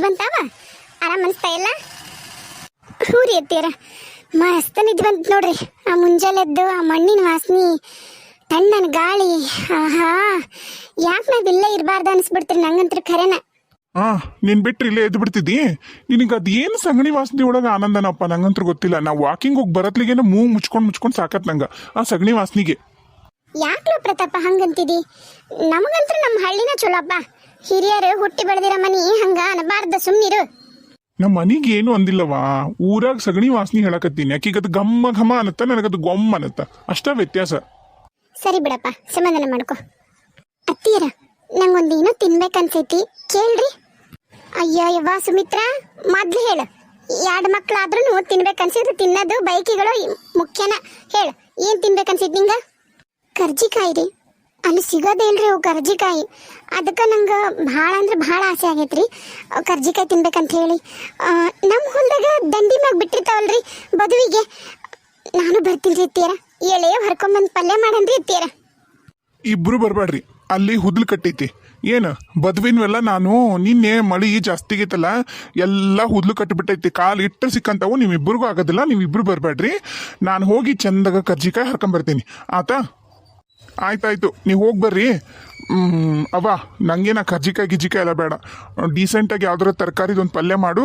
ನಿದ್ ಬಂತಾವ ಆರಾಮ್ ಅನಿಸ್ತಾ ಇಲ್ಲ? ಹೂರಿ ರೀ ಅತ್ತೀರ ಮಸ್ತ್ ನಿದ್ ಬಂತು ನೋಡ್ರಿ. ಆ ಮುಂಜಾನೆದ್ದು ಆ ಮಣ್ಣಿನ ವಾಸನಿ ತಣ್ಣನ ಗಾಳಿ ಆಹಾ. ಯಾಕೆ ನಾವ್ ಇಲ್ಲೇ ಇರಬಾರ್ದು ಅನ್ಸ್ಬಿಡ್ತೀರಿ ನಂಗಂತ್ರ ಖರೇನ? ಆ ನಿನ್ ಬಿಟ್ರೆ ಇಲ್ಲೇ ಎದ್ದು ಬಿಡ್ತಿದ್ದಿ? ನಿನಗೆ ಅದೇನು ಸಗಣಿ ವಾಸನೆ ಒಳಗ ಆನಂದನಪ್ಪ? ನಂಗಂತ್ರ ಗೊತ್ತಿಲ್ಲ. ನಾವು ವಾಕಿಂಗ್ ಹೋಗಿ ಬರತ್ಲಿಗೇನ ಮೂ ಮುಚ್ಕೊಂಡು ಮುಚ್ಕೊಂಡು ಸಾಕತ್ ನಂಗೆ ಆ ಸಗಣಿ ವಾಸನಿಗೆ. ಯಾಕ್ಲೋ ಪ್ರತಾಪ ಹಂಗಂತಿದಿ? ನಮಗಂತ್ರ ನಮ್ಮ ಹಳ್ಳಿನ ಚಲೋಪ್ಪ. ಹಿರಿಯರು ಹುಟ್ಟಿ ಬೆಳೆದಿರ ಮನಿ ಹಂಗ ಅನ್ನಬಾರ್ದ ಸುಮ್ಮಿರು ನಮ್ಮ ಮನಿಗೆ ಏನು ಅಂದಿಲ್ಲವಾ ಊರಾಗ ಸಗಣಿ ವಾಸನೆ ಹೇಳಕತ್ತೀನಿ. ಅದು ಗಮ್ಮ ಘಮ ಅನ್ನತ್ತ ನನಗದು ಗೊಮ್ಮ ಅನ್ನತ್ತ ಅಷ್ಟ ವ್ಯತ್ಯಾಸ. ಸರಿ ಬಿಡಪ್ಪ ಸಮಾಧಾನ ಮಾಡ್ಕೊ. ಅತ್ತೀರ ನಂಗೊಂದು ಏನೋ ತಿನ್ಬೇಕನ್ಸೈತಿ. ಕೇಳ್ರಿ. ಅಯ್ಯೋ ಯವ್ವ ಸುಮಿತ್ರಾ ಮೊದ್ಲು ಹೇಳು. ಎರಡು ಮಕ್ಳಾದ್ರೂ ತಿನ್ಬೇಕನ್ಸಿದ್ರೆ ತಿನ್ನೋದು ಬೈಕಿಗಳು ಮುಖ್ಯನ. ಹೇಳು ಏನು ತಿನ್ಬೇಕನ್ಸಿದ್ ನಿಂಗ? ಕರ್ಜಿಕಾಯಿ ರೀ. ಅಲ್ಲಿ ಸಿಗೋದೇ ಇಲ್ರಿ ಅವು ಕರ್ಜಿಕಾಯಿ. ಅದಕ್ಕೆ ನಂಗೆ ಭಾಳ ಅಂದ್ರೆ ಭಾಳ ಆಸೆ ಆಗೈತ್ರಿ. ಕರ್ಜಿಕಾಯಿ ತಿನ್ಬೇಕಂತ ಹೇಳಿ. ನಮ್ಮ ಹೊಲದಾಗ ದಂಡಿ ಮ್ಯಾಗ ಬಿಟ್ಟಿರ್ತಾವಲ್ರಿ ಬದುವಿಗೆ. ನಾನು ಬರ್ತೀನಿ ರೀ ಅತ್ತೀರ ಎಳೆ ಹರ್ಕೊಂಬಂದು ಪಲ್ಯ ಮಾಡನ್ರಿ ತೀರ ಇಬ್ರು ಬರಬೇಡ್ರಿ ಅಲ್ಲಿ ಹುದ್ಲು ಕಟ್ಟೈತಿ. ಏನು, ಬದ್ವಿನ್ವೆಲ್ಲ ನಾನು ನಿನ್ನೆ ಮಳಿ ಜಾಸ್ತಿ ಆಗೈತಲ್ಲ, ಎಲ್ಲ ಹುದ್ಲು ಕಟ್ಟಿಬಿಟ್ಟೈತಿ ಕಾಲು ಇಟ್ಟು ಸಿಕ್ಕಂತಾವು ನಿಮ್ಮಿಬ್ಬರಿಗೂ ಆಗೋದಿಲ್ಲ, ನೀವಿಬ್ರು ಬರಬೇಡ್ರಿ ನಾನು ಹೋಗಿ ಚಂದಾಗ ಕರ್ಜಿಕಾಯಿ ಹರ್ಕೊಂಬರ್ತೀನಿ. ಆತಾ? ಆಯ್ತಾಯ್ತು ನೀವು ಹೋಗಿ ಬರ್ರಿ. ಅವ ನಂಗೇನ ಕರ್ಜಿಕಾಯಿ ಗಿಜಿಕಾಯಿ ಎಲ್ಲ ಬೇಡ. ಡೀಸೆಂಟಾಗಿ ಯಾವ್ದಾರ ತರಕಾರಿದೊಂದು ಪಲ್ಯ ಮಾಡು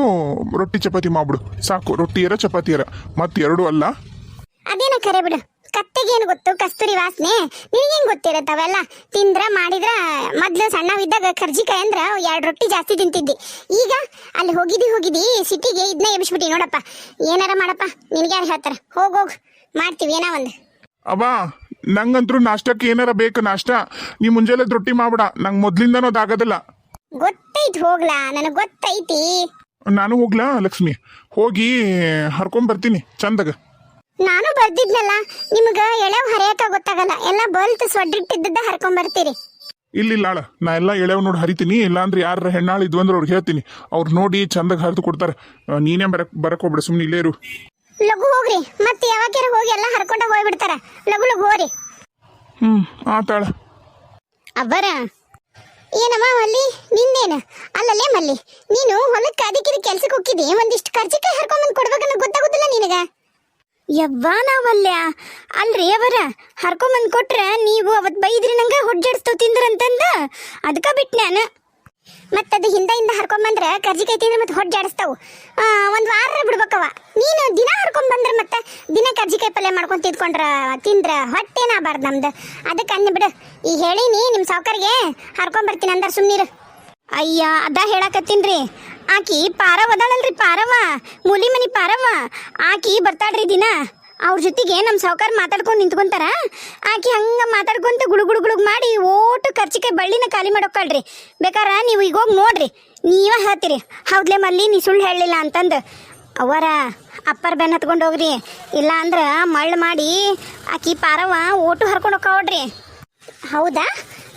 ರೊಟ್ಟಿ ಚಪಾತಿ ಮಾಡ್ಬಿಡು. ಸಾಕು ರೊಟ್ಟಿ ಇರ ಚಪಾತಿ ಇರ ಮತ್ತೆ ಎರಡು ಅಲ್ಲ. ಅದೇನ ಕರೆ ಬಿಡು. ಕತ್ತೆಗೇನು ಗೊತ್ತು? ಕಸ್ತೂರಿ ವಾಸನೆ. ನಿನಗೇನು ಗೊತ್ತಿರತ್ತವೆಲ್ಲ ತಿಂದ್ರ ಮಾಡಿದ್ರ ಮೊದ್ಲು ಸಣ್ಣವಿದ್ದಾಗ ಕರ್ಜಿಕಾಯಿ ಅಂದ್ರ ಎರಡು ರೊಟ್ಟಿ ಜಾಸ್ತಿ ತಿಂತಿದ್ದಿ. ಈಗ ಅಲ್ಲಿ ಹೋಗಿದಿ ಹೋಗಿದಿ ಸಿಟಿಗೆ ಇದನ್ನ ಎಬ್ಬಿಸ್ಬಿಟ್ಟಿ ನೋಡಪ್ಪ ಏನಾರ ಮಾಡಪ್ಪ. ನಿನಗೆ ಯಾರು ಹೇಳ್ತಾರ? ಹೋಗ್ ಹೋಗ್. ಮಾಡ್ತೀವಿ ಏನೋ ಒಂದು. ಅವ್ವ ನಂಗಂತ್ರು ನಾಷ್ಟಕ್ಕೆ ಏನಾರ ಬೇಕು ನಾಷ್ಟ? ನೀ ಮುಂಜಾನೆ ರೊಟ್ಟಿ ಮಾಡ್ಬಿಡ. ನಂಗೆ ಮೊದ್ಲಿಂದನೂ ಅದಾಗೋದಿಲ್ಲ ಗೊತ್ತೈತಿ ಹೋಗ್ಲಾ. ನನಗೆ ಗೊತ್ತೈತಿ. ನಾನು ಹೋಗ್ಲಾ ಲಕ್ಷ್ಮಿ? ಹೋಗಿ ಹರ್ಕೊಂಬರ್ತೀನಿ ಚಂದಾಗ. ನಾನು ಬರ್ದಿದ್ನಲ್ಲ ನಿಮ್ಗ ಎಳೆವ್ ಹರಿಯಕ ಗೊತ್ತಾಗಲ್ಲ. ಎಲ್ಲ ಬಲ್ತ್ ಸೊಡ್ಡಿಟ್ಟಿದ್ದದ ಹರ್ಕೊಂಡ್ ಬರ್ತೀರಿ. ಇಲ್ಲಿ ಆಳ. ನಾ ಎಲ್ಲ ಎಳೆವ್ ನೋಡಿ ಹರಿತೀನಿ. ಇಲ್ಲಾಂದ್ರೆ ಯಾರ ಹೆಣ್ಣಾಳು ಇದ್ವು ಅಂದ್ರೆ ಅವ್ರಿಗೆ ಹೇಳ್ತೀನಿ. ಅವ್ರು ನೋಡಿ ಚಂದಾಗ ಹರಿದು ಕೊಡ್ತಾರೆ. ನೀನೇ ಬರಕ್ ಬರಕ್ ಹೋಗ್ಬಿಡ. ಸುಮ್ಮನೆ ಇಲ್ಲೇ ಇರು. ಲಘು ಹೋಗ್ರಿ. ಮತ್ತೆ ಯಾವಾಗ ಹೋಗಿ ಎಲ್ಲ ಹರ್ಕೊಂಡ ಹೋಗ್ಬಿಡ್ತಾರ. ಲಘು ಲಘು ಹೋರಿ ಹ್ಮ್ ಆತಾಳ ಅಬ್ಬರ ಏನಮ್ಮ ಮಲ್ಲಿ? ನಿಂದೇನ ಅಲ್ಲಲ್ಲೇ ಮಲ್ಲಿ. ನೀನು ಹೊಲಕ್ಕೆ ಅದಕ್ಕಿದ ಕೆಲ್ಸಕ್ಕೆ ಹೋಗಿದ್ದಿ ಒಂದಿಷ್ಟು ಖರ್ಚಿಗೆ ಹರ್ಕೊಂಬಂದು ಕೊಡ್ಬೇಕನ್ನೋ ಗೊತ್ತಾಗೋದಿಲ್ಲ ನಿನಗ. ಯವ್ವ ನಾವಲ್ಯ. ಅಲ್ರಿ ಅವರ. ಹರ್ಕೊಂಬಂದು ಕೊಟ್ರೆ ನೀವು ಅವತ್ ಬೈದ್ರಿ ನಂಗೆ ಹೊಡ್ಜಾಡ್ಸ್ತವ್ ತಿಂದ್ರಂತಂದ. ಅದಕ್ಕ ಬಿಟ್ ನಾನು. ಮತ್ತದು ಹಿಂದ ಹಿಂದ ಹರ್ಕೊಂಬಂದ್ರೆ ಕರ್ಜಿಕಾಯಿ ತಿಂದ್ರೆ ಮತ್ತೆ ಹೊಟ್ಟೆ ಜಾಡಿಸ್ತಾವು ಒಂದು ವಾರ ಬಿಡ್ಬೇಕವ ನೀನು ದಿನ ಹರ್ಕೊಂಬಂದ್ರ ಮತ್ತೆ ದಿನ ಕರ್ಜಿಕಾಯಿ ಪಲ್ಯ ಮಾಡ್ಕೊಂಡು ತಿದ್ಕೊಂಡ್ರ, ತಿಂದ್ರ ಹೊಟ್ಟೆನಾಗಬಾರ್ದು ನಮ್ದು. ಅದಕ್ಕೆ ಅಂದ್ ಬಿಡು. ಈಗ ಹೇಳಿನಿ ನಿಮ್ಮ ಸಾವ್ಕಾರಿಗೆ ಹರ್ಕೊಂಬರ್ತೀನಿ ಅಂದ್ರೆ ಸುಮ್ಮನಿರು ಅಯ್ಯ, ಅದ ಹೇಳಕತ್ತೀನ್ರಿ. ಆಕಿ ಪಾರವ ಅದಾಳಲ್ರಿ ಪಾರವ್ವ. ಮೂಲಿ ಮನಿ ಪಾರವ್ವ. ಆಕಿ ಬರ್ತಾಳ್ರಿ ದಿನ. ಅವ್ರ ಜೊತೆಗೆ ನಮ್ಮ ಸಾವುಕಾರ ಮಾತಾಡ್ಕೊಂಡು ನಿಂತ್ಕೊಂತಾರ? ಆಕೆ ಹಂಗೆ ಮಾತಾಡ್ಕೊಂತ ಗುಳು ಗುಳು ಗುಳುಗ್ ಮಾಡಿ ಓಟು ಖರ್ಚಿಕಾಯಿ ಬಳ್ಳಿನ ಖಾಲಿ ಮಾಡೋಕ್ಕಳ್ರಿ. ಬೇಕಾರ ನೀವು ಈಗ ಹೋಗಿ ನೋಡ್ರಿ. ನೀವ ಹೇಳ್ತೀರಿ. ಹೌದ್ಲೆ ಮಲ್ಲಿ, ನೀ ಸುಳ್ಳು ಹೇಳಲಿಲ್ಲ ಅಂತಂದು. ಅವರ ಅಪ್ಪರ್ ಬೆನ್ ಹತ್ಕೊಂಡು ಹೋಗ್ರಿ. ಇಲ್ಲ ಅಂದ್ರ ಮಳ್ಳು ಮಾಡಿ ಆಕಿ ಪಾರವ ಓಟು ಹರ್ಕೊಂಡು ಹೋಗ್ರಿ ಹೌದಾ?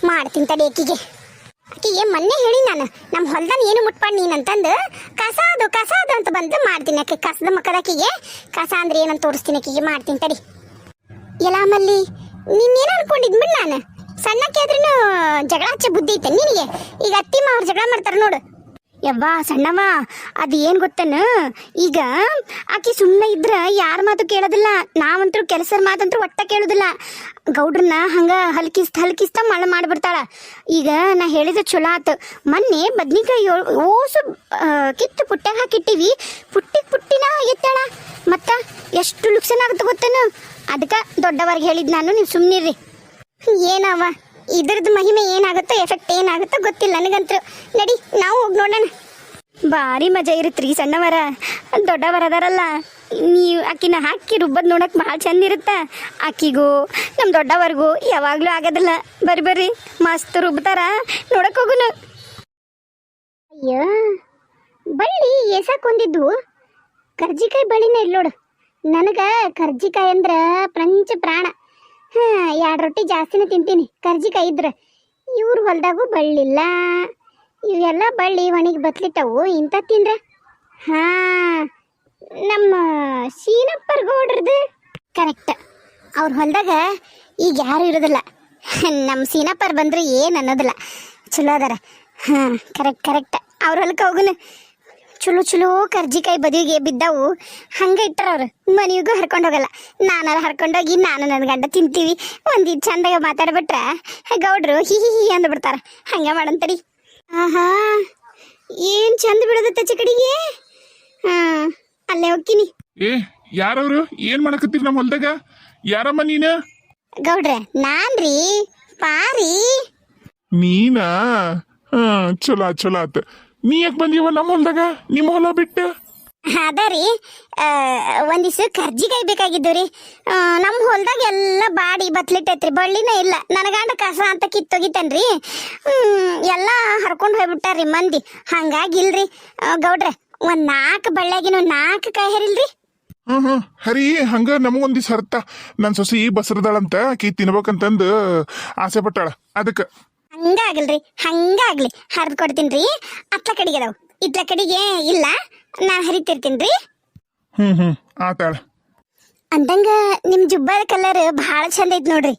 ಮಾಡ್ತೀನಿ ತಡಿ ಆಕಿಗೆ. ಆಕಿಗೆ ಮೊನ್ನೆ ಹೇಳಿ ನಾನು ನಮ್ಮ ಹೊಲ್ದಾನ ಏನು ಮುಟ್ಪಾಡ್ ನೀನು ಅಂತಂದು ಕಸ ಅದು ಕಸ ಅದು ಅಂತ ಬಂದು ಮಾಡ್ತೀನಿ ಆಕೆ ಕಸದ ಮಕ್ಕದಾಕಿಗೆ ಕಸ ಅಂದ್ರೆ ಏನಂತ ತೋರಿಸ್ತೀನಿ ಆಕಿಗೆ ಮಾಡ್ತೀನಿ, ತಡಿ. ಎಲ್ಲ ಮಲ್ಲಿ ನೀನೇನು ಅನ್ಕೊಂಡಿದ್ ಬಿಡ್ ನಾನು? ಸಣ್ಣಕ್ಕೆ ಆದ್ರೂ ಜಗಳ ಹಚ್ಚ ಬುದ್ಧಿ ಐತೆ ನಿನಗೆ? ಈಗ ಅತ್ತಿ ಮಾವ್ರು ಜಗಳ ಮಾಡ್ತಾರೆ ನೋಡು. ಯವ್ವ ಸಣ್ಣವ ಅದು ಏನು ಗೊತ್ತನ? ಈಗ ಆಕಿ ಸುಮ್ಮನೆ ಇದ್ರ ಯಾರ ಮಾತು ಕೇಳೋದಿಲ್ಲ. ನಾವಂತರೂ ಕೆಲಸದ ಮಾತಂತರೂ ಒಟ್ಟ ಕೇಳೋದಿಲ್ಲ. ಗೌಡ್ರನ್ನ ಹಂಗ ಹಲ್ಕಿಸ್ತ ಹಲ್ಕಿಸ್ತ ಮಳ ಮಾಡ್ಬಿಡ್ತಾಳ. ಈಗ ನಾ ಹೇಳಿದ ಚಲೋ ಆತು. ಮೊನ್ನೆ ಬದ್ನಿಕಾಯಿ ಓಸು ಕಿತ್ತು ಪುಟ್ಟ್ಯಾಗ ಹಾಕಿಟ್ಟಿವಿ. ಪುಟ್ಟಿಗೆ ಪುಟ್ಟಿನ ಎತ್ತಾಳ. ಮತ್ತ ಎಷ್ಟು ಲುಕ್ಸನ್ ಆಗುತ್ತೆ ಗೊತ್ತೇನು? ಅದಕ್ಕೆ ದೊಡ್ಡವರ್ಗೆ ಹೇಳಿದ್ ನಾನು, ನೀವು ಸುಮ್ಮನಿರ್ರಿ ಏನವ ಇದ್ರದ್ದು ಮಹಿಮೆ ಏನಾಗುತ್ತೋ ಎಫೆಕ್ಟ್ ಏನಾಗುತ್ತೋ ಗೊತ್ತಿಲ್ಲ. ನನಗಂತೂ ನಡಿ, ನಾವು ಹೋಗಿ ನೋಡೋಣ. ಭಾರಿ ಮಜಾ ಇರುತ್ತೆ ರೀ ಸಣ್ಣವರ. ದೊಡ್ಡವರ ಅದಾರಲ್ಲ. ನೀವು ಆಕಿನ ಹಾಕಿ ರುಬ್ಬದ್ ನೋಡಕ್ಕೆ ಭಾಳ ಚಂದ ಇರುತ್ತೆ? ಆಕಿಗೂ ನಮ್ಮ ದೊಡ್ಡವರಿಗೂ ಯಾವಾಗಲೂ ಆಗೋದಿಲ್ಲ. ಬರ್ರಿ ಬರ್ರಿ. ಮಸ್ತ್ ರುಬ್ತಾರ. ನೋಡಕ್ ಹೋಗುನು. ಅಯ್ಯೋ, ಬಳ್ಳಿ ಎಸಕೊಂದಿದ್ದು ಕರ್ಜಿಕಾಯಿ ಬಳ್ಳಿನೇ ಇಲ್ಲ ನೋಡು. ನನಗೆ ಕರ್ಜಿಕಾಯಿ ಅಂದ್ರೆ ಪ್ರಂಚ ಪ್ರಾಣ. ಹಾ ಎರಡು ರೊಟ್ಟಿ ಜಾಸ್ತಿನೇ ತಿಂತೀನಿ. ಕರ್ಜಿಕಾಯಿ ಇದ್ರೆ. ಇವ್ರ ಹೊಲ್ದಾಗೂ ಬಳ್ಳಿಲ್ಲ. ಇವೆಲ್ಲ ಬಳ್ಳಿ ಒಣಗಿ ಬತ್ಲಿಟ್ಟವು. ಇಂಥ ತಿಂದ್ರೆ? ಹಾ, ನಮ್ಮ ಶೀನಪ್ಪರ್ ಗೌಡ್ರದ್ದು ಕರೆಕ್ಟ್ ಅವ್ರ ಹೊಲ್ದಾಗ ಈಗ ಯಾರು ಇರೋದಿಲ್ಲ. ನಮ್ಮ ಸೀನಪ್ಪರ್ ಬಂದ್ರೆ ಏನು ಅನ್ನೋದಿಲ್ಲ. ಚಲೋ ಅದಾರ. ಹಾಂ ಕರೆಕ್ಟ್ ಕರೆಕ್ಟ್ ಅವ್ರ ಹೊಲಕ್ಕೆ ಹೋಗುನು. ಚಲೋ ಚಲೋ ಕರ್ಜಿಕಾಯಿ ಬದಿಗೆ ಬಿದ್ದಾವು. ಹಂಗೆ ಇಟ್ಟರ ಅವ್ರು. ಮನೆಗೂ ಹರ್ಕೊಂಡು ಹೋಗಲ್ಲ. ನಾನಾರ ಹರ್ಕೊಂಡೋಗಿ ನಾನು ನನ್ನ ಗಂಡ ತಿಂತೀವಿ. ಒಂದಿಟ್ಟು ಚಂದಾಗ ಮಾತಾಡ್ಬಿಟ್ರೆ ಗೌಡ್ರು ಹಿ ಹಿ ಹಿ ಅಂದ್ಬಿಡ್ತಾರೆ ಹಂಗೆ ಮಾಡಂತರಿ ಆಹಾ ಏನು ಚಂದ ಬಿಡೋದತ್ತ ಚಕಡಿಗೆ ಹಾ ಅಲ್ಲೇ ಹೋಗ್ತೀನಿ. ಏ ಯಾರವ್ರು? ಏನ್ ಮಾಡಕತ್ತೀರಿ ನಮ್ಮ ಹೊಲ್ದಾಗ? ಯಾರಮ್ಮ ನೀನ? ಗೌಡ್ರೆ ನಾನ್ರಿ. ಪಾರಿ. ನೀನಾ? ಹಾಂ ಚಲೋ ಚಲೋ ಆತ. ನೀ ಯಾಕೆ ಬಂದೀವ ನಮ್ಮ ಹೊಲ್ದಾಗ ನಿಮ್ಮ ಹೊಲ ಬಿಟ್ಟು? ಅದ ರೀ. ಒಂದಿವ್ಸ ಕರ್ಜಿಕಾಯಿ ಬೇಕಾಗಿದ್ದು ರೀ. ನಮ್ಮ ಹೊಲ್ದಾಗ ಎಲ್ಲ ಬಾಡಿ ಬತ್ಲಿಟ್ಟೈತ್ರಿ. ಬಳ್ಳಿನೇ ಇಲ್ಲ. ನನಗಂಡ ಕಸ ಅಂತ ಕಿತ್ತೋಗಿತ್ತನ್ರಿ ಎಲ್ಲ ಹರ್ಕೊಂಡು ಹೋಗ್ಬಿಟ್ಟಾರ್ರಿ ಮಂದಿ. ಹಂಗಾಗಿ ಇಲ್ರಿ ಆ, ಗೌಡ್ರೆ ಒಂದ್ ನಾಲ್ಕು ಬಳ್ಳ್ಯಾಗಿನ ನಾಲ್ಕು ಕಾಯಿ ಹರಿಲ್ರಿ ಹ್ಮ್ ಹ್ಮ್. ಹರಿ ಹಂಗ ನಮಗೊಂದಿಸ ಹರ್ತ. ನನ್ನ ಸೊಸಿ ಬಸರದಾಳಂತ ಆಕಿ ತಿನ್ಬೇಕಂತಂದು ಆಸೆ ಪಟ್ಟಾಳ. ಅದಕ್ಕೆ. ಹಂಗಾಗಲ್ರಿ ಹಂಗಾಗ್ಲಿ. ಹರಿದು ಕೊಡ್ತೀನಿ ರೀ. ಅತ್ಲ ಕಡೆಗೆ ಅದಾವ. ಇತ್ಲ ಕಡೆಗೆ ಇಲ್ಲ ನಾನು ಹರಿತಿರ್ತೀನಿ ರೀ. ಹ್ಮ್ ಹ್ಮ್ ಆತಾಳ ಅಂದಂಗ ನಿಮ್ಮ ಜುಬ್ಬದ ಕಲರ್ ಭಾಳ ಚಂದ ಐತ್ ನೋಡ್ರಿ.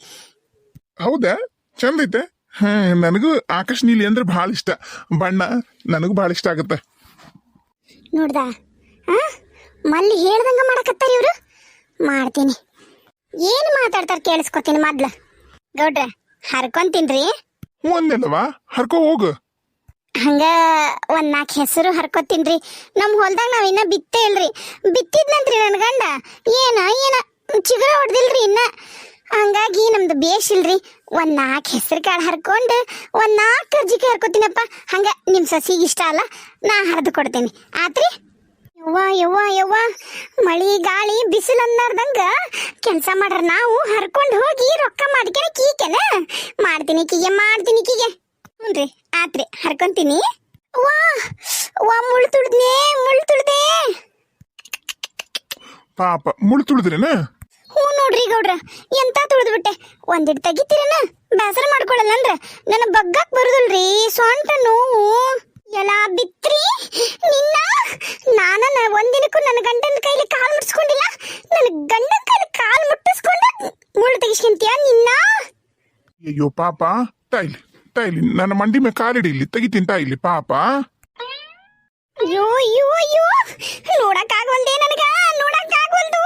ಹೌದಾ? ಚಂದ ಐತೆ. ಹಾ ನನಗೂ ಆಕಾಶ ನೀಲಿ ಅಂದ್ರೆ ಭಾಳ ಇಷ್ಟ. ಬಣ್ಣ ನನಗೂ ಭಾಳ ಇಷ್ಟ ಆಗುತ್ತೆ. ನೋಡ್ದ? ಮಲ್ಲಿ ಹೇಳ್ದಂಗ ಮಾಡಕತ್ತಾರ ಇವರು? ಮಾಡ್ತೀನಿ. ಏನು ಮಾತಾಡ್ತಾರ ಕೇಳಿಸ್ಕೊತೀನಿ ಮೊದ್ಲ. ಗೌಡ್ರ ಹರ್ಕೊಂತೀನ್ರಿ ಹ್ಞೂ ಹರ್ಕೋ, ಹೋಗು. ಹಂಗ ಒಂದ್ ನಾಲ್ಕು ಹೆಸರು ಹರ್ಕೋತೀನ್ರಿ. ನಮ್ ಹೊಲ್ದಾಗ ನಾವ್ ಇನ್ನ ಬಿತ್ತೇ ಇಲ್ರಿ. ಬಿತ್ತಿದ್ನಂತ್ರಿ ನನ್ ಗಂಡ. ಏನ ಏನ? ಚಿಗುರ ಹೊಡ್ದಿಲ್ರಿ ಇನ್ನ. ಹಂಗಾಗಿ ನಮ್ದು ಬೇಷ್ ಇಲ್ರಿ. ಒಂದ್ ನಾಲ್ಕು ಹೆಸರು ಕಾಳು ಹರ್ಕೊಂಡು ಒಂದ್ ನಾಲ್ಕು ಅರ್ಜಿಕೆ ಹರ್ಕೊತೀನಪ್ಪ. ಹಂಗ ನಿಮ್ ಸಸಿಗೆ ಇಷ್ಟ ಅಲ್ಲ, ನಾ ಹರಿದು ಕೊಡ್ತೇನೆ. ಆತ್ರಿ? ಯವ್ವಾ, ಯವ್ವ, ಯವ್ವಾ. ಮಳಿ ಗಾಳಿ ಬಿಸಿಲು ಅನ್ನಾರ್ದಂಗ ಕೆಲಸ ಮಾಡ್ರ ನಾವು ಹರ್ಕೊಂಡು ಹೋಗಿ ರೊಕ್ಕ ಮಾಡ್ಕೊಳಕ್ ಕೀಕೆನ ಮಾಡ್ತೀನಿ ಕೀಗೆ ಮಾಡ್ತೀನಿ ಕೀಗೆ. ಹ್ಞೂನ್ರಿ ಆತ್ರಿ ಹರ್ಕೊಂತೀನಿ. ವಾ ವಾ ಮುಳ್ಳು ತುಳಿದ್ನೆ ಮುಳ್ಳು ತುಳಿದೆ. ಪಾಪ ಮುಳ್ಳು ತುಳಿದ್ರೇನ? ಹ್ಞೂ ನೋಡ್ರಿ ಗೌಡ್ರ ಎಂತ ತುಳಿದ್ಬಿಟ್ಟೆ? ಒಂದಿಟ್ಟು ತೆಗಿತೀರನ? ಬೇಸರ ಮಾಡ್ಕೊಳಲ್ಲ ಅಂದ್ರ ನನ್ನ ಬಗ್ಗಕ್ ಬರುದಿಲ್ರಿ ಸೊಂಟ ನೋವು. ಎಲ್ಲ ಬಿತ್ರಿ ನಿನ್ನ ನಾನ ನ- ಒಂದಿನಕ್ಕೂ ನನ್ನ ಗಂಡನ ಕೈಲಿ ಕಾಲ್ ಮುಟ್ಸ್ಕೊಂಡಿಲ್ಲ ನನ್ನ ಗಂಡನ ಕೈಲಿ ಕಾಲ್ ಮುಟ್ಟಿಸ್ಕೊಂಡ ಮುಳ್ಳು ತೆಗಿಸ್ಕೊಂತೀಯ ನಿನ್ನ ಅಯ್ಯೋ ಪಾಪ. ತಾಯಿಲಿ ತಾಯಿಲಿ ನನ್ನ ಮಂಡಿ ಮೇಲೆ ಇಲ್ಲಿ. ತೆಗಿತೀನಿ ತಾಯಿಲಿ ಪಾಪ. ಅಯ್ಯೋ ಅಯ್ಯೋ ಅಯ್ಯೋ. ನೋಡಕ್ ಆಗವಲ್ದೆ ನನಗ ನೋಡಕ್ ಆಗವಲ್ದು.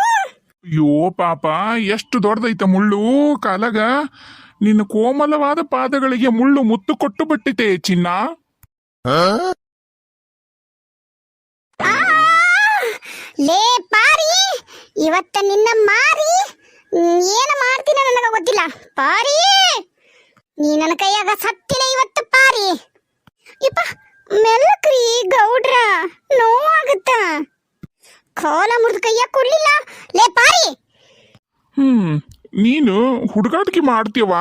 ಅಯ್ಯೋ ಪಾಪ. ಎಷ್ಟು ದೊಡ್ಡದೈತ ಮುಳ್ಳು ಕಾಲಗ. ನಿನ್ನ ಕೋಮಲವಾದ ಪಾದಗಳಿಗೆ ಮುಳ್ಳು ಮುತ್ತು ಕೊಟ್ಟು ಬಿಟ್ಟಿತೆ ಚಿನ್ನ! ಲೇ ಪಾರಿ. ಇವತ್ತ ನಿನ್ನ ಮಾರಿ. ಏನು ಏನ ಮಾಡ್ತೀನ ನನಗ ಗೊತ್ತಿಲ್ಲ. ಪಾರಿ. ನೀ ನನ್ನ ಕೈಯಾಗ ಸತ್ತಿಲ್ಲ ಇವತ್ತು ಪಾರಿ. ಇಪ್ಪ ಮೆಲ್ಲಕ್ರಿ ಗೌಡ್ರ. ನೋವಾಗುತ್ತ ಕಾಲ ಮುರಿದ ಕೈಯ ಕೊಡ್ಲಿಲ್ಲ. ಲೇ ಪಾರಿ. ಹ್ಮ್ ನೀನು ಹುಡುಗಾಟಿಕೆ ಮಾಡ್ತೀವ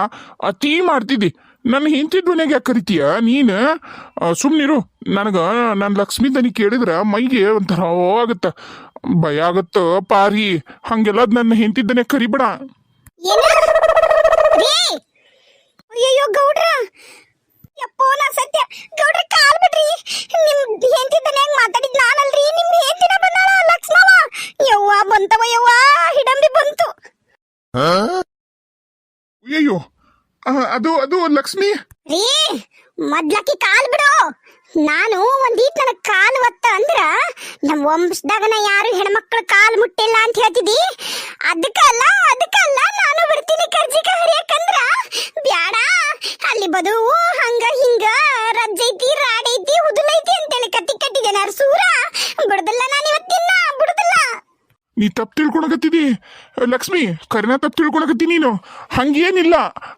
ಅತಿ ಮಾಡ್ತಿದ್ದಿ. ನನ್ನ ಹಿಂತಿದ್ ಮನೆಗೆ ಯಾಕೆ ಕರಿತೀಯ? ನೀನು? ಸುಮ್ಮನಿರು ನನಗ ನನ್ನ ಲಕ್ಷ್ಮಿ ದನಿ ಕೇಳಿದ್ರ ಮೈಗೆ ಒಂಥರ ಆಗತ್ತ. ಭಯ ಆಗತ್ತ ಪಾರಿ. ಹಂಗೆಲ್ಲ ನನ್ನ ಹಿಂತಿದ್ದನೆ ದನಿ ಕರಿಬೇಡ. ರೀ ಗೌಡ್ರ! ಯಪ್ಪೋಲ ಸತ್ಯ. ಗೌಡ್ರ ಕಾಲ್ ಬಿಡ್ರಿ. ನಿಮ್ ಹೆಂಡತಿ ದನ್ಯಾಗ ಮಾತಾಡಿದ್ ನಾನಲ್ರಿ. ನಿಮ್ ಹೆಂಡತಿನ ಬಂದಾಳ ಲಕ್ಷ್ಮವ. ಯವ್ವ ಬಂತವ ಯವ್ವ. ಹಿಡಂಬಿ ಬಂತು. ಅಯ್ಯೋ ಅದು ಅದು ಲಕ್ಷ್ಮಿ? ರೀ ಮೊದ್ಲಕ್ಕಿ ಕಾಲ್ ಬಿಡು. ನಾನು ಒಂದೀಟ್ ನನಗ್ ಕಾಲ್ ಒತ್ತ ಅಂದ್ರ ನಮ್ ವಂಶದಾಗನ ಯಾರು ಹೆಣ್ಮಕ್ಳ ಕಾಲ್ ಮುಟ್ಟಿಲ್ಲ ಅಂತ ಹೇಳ್ತಿದಿ ಅದಕ್ಕಲ್ಲ ಅದಕ್ಕಲ್ಲ ನಾನು ಬಿಡ್ತೀನಿ ಕರ್ಜಿಕ ಹರಿಯಕಂದ್ರ ಬ್ಯಾಡ, ಅಲ್ಲಿ ಬದುವು ಹಂಗ ಹಿಂಗ, ರಜ್ಜೈತಿ, ರಾಡೈತಿ ಉದುಲೈತಿ ಅಂತೇಳಿ ಕತ್ತಿ ಕಟ್ಟಿದೆ ನರ್ಸೂರ. ಬಿಡದಲ್ಲ ನಾನು ಇವತ್ತಿನ ಬಿಡುದಿಲ್ಲ. ನೀ ತಪ್ಪು ತಿಳ್ಕೊಳಕತ್ತಿದಿ? ಲಕ್ಷ್ಮಿ, ಕರಿನ ತಪ್ಪು ತಿಳ್ಕೊಳಕತ್ತಿ ನೀನು. ಹಂಗೇನಿಲ್ಲ.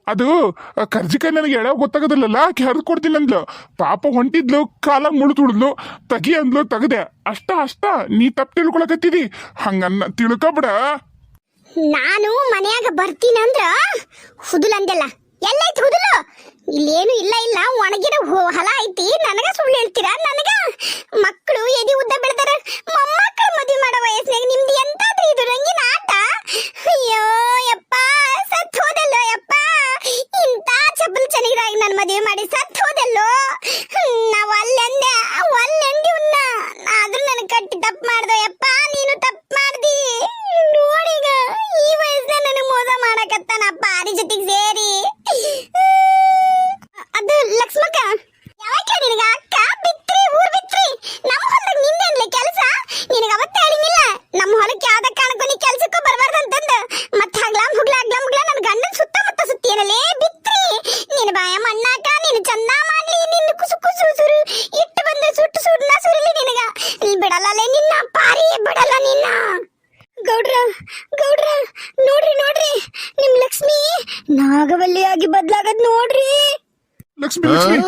ಅದು ಕರ್ಜಿಕಾಯಿ ನನಗೆ ಎಳೆ ಗೊತ್ತಾಗದಲ್ಲ ಆಕೆ ಕೊಡ್ತೀನಿ ಅಂದ್ಲು. ಪಾಪ ಹೊಂಟಿದ್ಲು, ಕಾಲ ಮುಳು ತುಳಿದ್ಲು ತಗಿ ಅಂದ್ಲು, ತೆಗ್ದೆ. ಅಷ್ಟ ಅಷ್ಟ. ನೀ ತಪ್ಪು ತಿಳ್ಕೊಳಕತ್ತಿದಿ? ಹಂಗನ್ನ ತಿಳ್ಕೊಬಿಡ. ನಾನು ಮನೆಯಾಗ ಬರ್ತೀನಂದ್ರ ಹುದುಲ್ ಹುದುಲಂದೆಲ್ಲ ಎಲ್ಲೈತಿ ಹುದುಲು? ಇಲ್ಲೇನು ಇಲ್ಲ ಇಲ್ಲ. ಒಣಗಿರೋ ಹೊಲ ಐತಿ. ಲಕ್ಷ್ಮಿ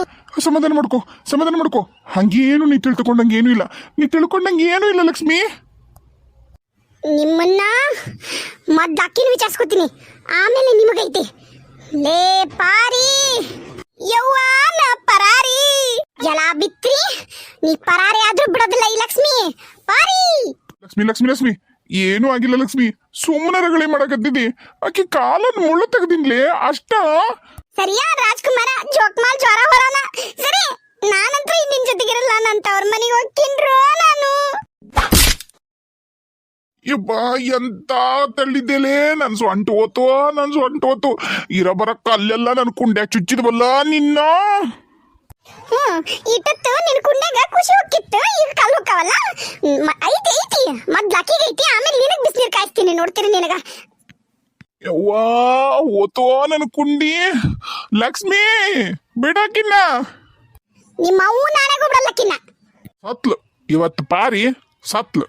ಸಮಾಧಾನ ಮಾಡ್ಕೋ ಸಮಾಧಾನ ಮಾಡ್ಕೋ. ಹಂಗೇನು ನೀ ತಿಳ್ಕೊಂಡಂಗೆ ಏನೂ ಇಲ್ಲ. ನೀ ತಿಳ್ಕೊಂಡಂಗೆ ಏನೂ ಇಲ್ಲ ಲಕ್ಷ್ಮಿ. ನಿಮ್ಮನ್ನ ಮದ್ದಾಕಿನ ವಿಚಾರಿಸ್ಕೊತೀನಿ. ಆಮೇಲೆ ನಿಮಗೈತಿ. ಲೇ ಪಾರಿ ಯವ್ವ ನಾ ಪರಾರಿ. ಎಲ್ಲ ಬಿತ್ರಿ ನೀ ಪರಾರಿ ಆದ್ರೂ ಬಿಡೋದಿಲ್ಲ ಈ ಲಕ್ಷ್ಮಿ. ಪಾರಿ. ಲಕ್ಷ್ಮಿ ಲಕ್ಷ್ಮಿ ಲಕ್ಷ್ಮಿ ಏನೂ ಆಗಿಲ್ಲ ಲಕ್ಷ್ಮಿ. ಸುಮ್ಮನೆ ರಗಳೆ ಮಾಡಕತ್ತಿದ್ದಿ ಆಕಿ ಕಾಲನ್ ಮುಳ್ಳು ತೆಗ್ದಿನ್ಲೇ ಅಷ್ಟ? ಸರಿಯಾ ರಾಜ್ಕುಮಾರ ಜೋಕ್ಮಾಲ್ ಜ್ವರ ಬರೋಣ ಸರಿ ನಾನಂತೂ ನಿನ್ ಜೊತೆಗಿರಲ್ಲ ನನ್ನ ತವ್ರ ಮನೆಗೆ ಹೋಗ್ತೀನ್ರೋ ನಾನು ಯಬ್ಬ ಎಂತ ತಳ್ಳಿದ್ದೇಲೆ ನನ್ ಸೊಂಟ ಹೋತು ನನ್ ಸೊಂಟ ಹೋತು ಇರ ಬರಕ್ಕ ಅಲ್ಲೆಲ್ಲ ನನ್ ಕುಂಡೆ ಚುಚ್ಚಿದ್ವಲ್ಲ ನಿನ್ನ ಹ್ಮ್ ಇಟ್ಟತ್ತು ನಿನ್ ಕುಂಡೆಗ ಖುಷಿ ಹೋಗಿತ್ತು ಈಗ ಕಲ್ ಹೋಕ್ಕವಲ್ಲ ಮ- ಐತಿ ಐತಿ ಮದ್ ಲಕ್ಕಿಗೆ ಐತಿ ಆಮೇಲೆ ನಿನಗ್ ಬಿಸಿನೀರ್ ಕಾಯಿಸ್ತೀನಿ ನೋಡ್ತೀರಿ ನಿನಗ ಯವ್ವಾ ಹೋತು ನನ್ ಕುಂಡಿ ಲಕ್ಷ್ಮಿ ಬಿಡಾಕಿನ್ನ ನಿಮ್ಮ ಅವು ನಾಳೆಗೂ ಬಿಡಲ್ಲಕ್ಕಿನ್ನ ಸತ್ಲು ಇವತ್ತು ಪಾರಿ ಸತ್ಲು